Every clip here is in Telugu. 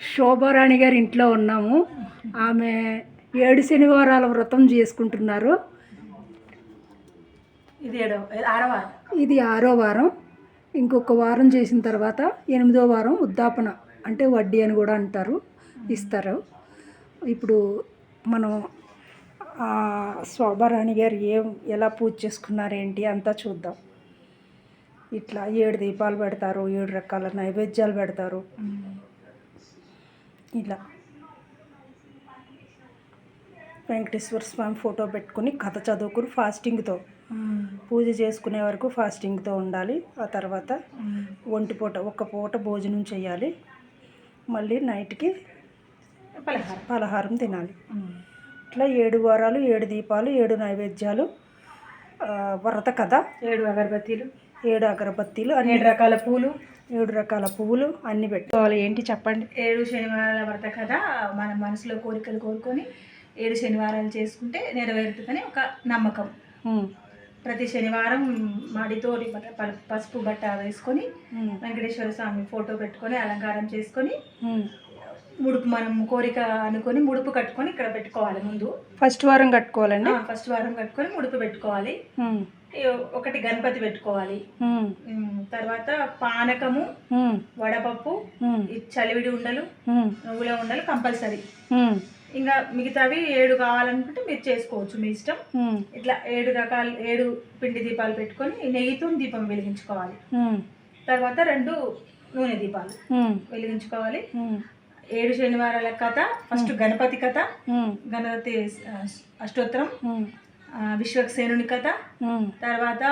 శోభారాణి గారి ఇంట్లో ఉన్నాము. ఆమె ఏడు శనివారాల వ్రతం చేసుకుంటున్నారు. ఇది ఏడో ఆరో వారం. ఇది ఆరో వారం. ఇంకొక వారం చేసిన తర్వాత ఎనిమిదో వారం ఉద్దాపన అంటే వడ్డీ అని కూడా అంటారు ఇస్తారు. ఇప్పుడు మనం శోభారాణి గారు ఏం ఎలా పూజ చేసుకున్నారు ఏంటి అంతా చూద్దాం. ఇట్లా ఏడు దీపాలు పెడతారు ఏడు రకాల నైవేద్యాలు పెడతారు. ఇలా. వెంకటేశ్వర స్వామి ఫోటో పెట్టుకుని కథ చదువుకుని ఫాస్టింగ్తో పూజ చేసుకునే వరకు ఫాస్టింగ్తో ఉండాలి. ఆ తర్వాత ఒంటి పూట ఒక్క పూట భోజనం చేయాలి. మళ్ళీ నైట్కి పలహారం. పలహారం తినాలి. ఇట్లా ఏడు వారాలు ఏడు దీపాలు ఏడు నైవేద్యాలు వ్రత కథ. ఏడు అగరబత్తీలు. ఏడు అగరబత్తీలు అన్ని ఏడు రకాల పూలు. ఏడు రకాల పువ్వులు అన్ని పెట్టుకోవాలి ఏంటి చెప్పండి? ఏడు శనివారాల వ్రత కదా మన మనసులో కోరికలు కోరుకొని ఏడు శనివారాలు చేసుకుంటే నెరవేరుతుందని ఒక నమ్మకం. ప్రతి శనివారం ప- పసుపు బట్ట వేసుకొని వెంకటేశ్వర స్వామి ఫోటో పెట్టుకొని అలంకారం చేసుకొని. ముడుపు మనం కోరిక అనుకొని ముడుపు కట్టుకొని ఇక్కడ పెట్టుకోవాలి ముందు. ఫస్ట్ వారం కట్టుకోవాలండి? ఫస్ట్ వారం కట్టుకొని ముడుపు పెట్టుకోవాలి. ఒకటి గణపతి పెట్టుకోవాలి. తర్వాత పానకము వడపప్పు చలివిడి ఉండలు నువ్వుల ఉండలు కంపల్సరీ. ఇంకా మిగతావి ఏడు కావాలనుకుంటే మీరు చేసుకోవచ్చు మీ ఇష్టం. ఇట్లా ఏడు రకాల ఏడు పిండి దీపాలు పెట్టుకొని నెయ్యితో దీపం వెలిగించుకోవాలి. తర్వాత రెండు నూనె దీపాలు వెలిగించుకోవాలి. ఏడు శనివారాల కథ ఫస్ట్ గణపతి కథ గణపతి అష్టోత్తరం విశ్వక్సేనుని కథ తర్వాత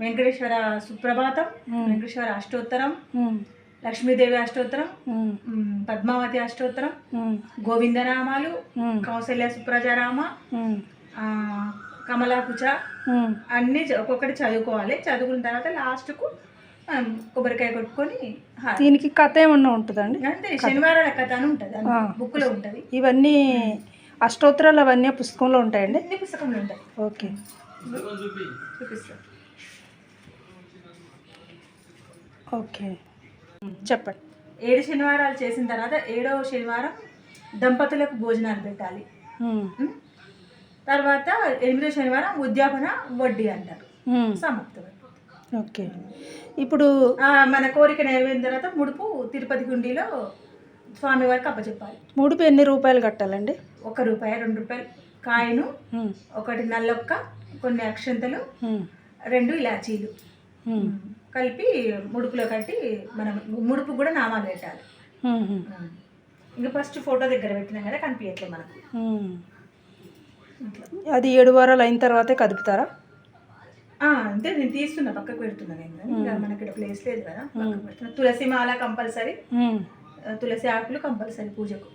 వెంకటేశ్వర సుప్రభాతం. వెంకటేశ్వర అష్టోత్తరం లక్ష్మీదేవి అష్టోత్తరం పద్మావతి అష్టోత్తరం గోవిందనామాలు కౌసల్య సుప్రజారామ కమలాకుచ. అన్నీ ఒక్కొక్కటి చదువుకోవాలి. చదువుకున్న తర్వాత లాస్ట్కు మనం కొబ్బరికాయ కొట్టుకొని దీనికి కథ ఏమన్నా ఉంటుందండి? అంతే శనివారాల కథ అని ఉంటుంది. బుక్లో ఉంటుంది. ఇవన్నీ అష్టోత్తరాలు అవన్నీ పుస్తకంలో ఉంటాయండి? అన్ని పుస్తకంలో ఉంటాయి. ఓకే. ఓకే. చెప్పండి. ఏడు శనివారాలు చేసిన తర్వాత ఏడవ శనివారం దంపతులకు భోజనాలు పెట్టాలి? తర్వాత ఎనిమిదో శనివారం ఉద్యాపన వడ్డీ అంటారు. సమాప్తం ఓకే. ఇప్పుడు మన కోరిక నెరవేరిన తర్వాత ముడుపు తిరుపతి హుండీలో స్వామివారికి అప్పచెప్పాలి. ముడుపు ఎన్ని రూపాయలు కట్టాలండి? ఒక రూపాయి రెండు రూపాయలు. కాయను ఒకటి నల్లొక్క కొన్ని అక్షంతలు రెండు ఇలాచీలు. కలిపి ముడుపులో కట్టి మనం ముడుపు కూడా నామాలు పెట్టాలి. ఇంకా ఫస్ట్ ఫోటో దగ్గర పెట్టినాం కదా కనిపించట్లేదు మనకు. అది ఏడు వారాలు అయిన తర్వాతే కదుపుతారా? అంతే నేను తీస్తున్నా పక్కకు పెడుతున్నా నేను. ఇంకా మనకి ఇక్కడ ప్లేస్ లేదు కదా పక్కకు పెడుతున్నా. తులసి మాల కంపల్సరీ. తులసి ఆకులు కంపల్సరీ పూజకు.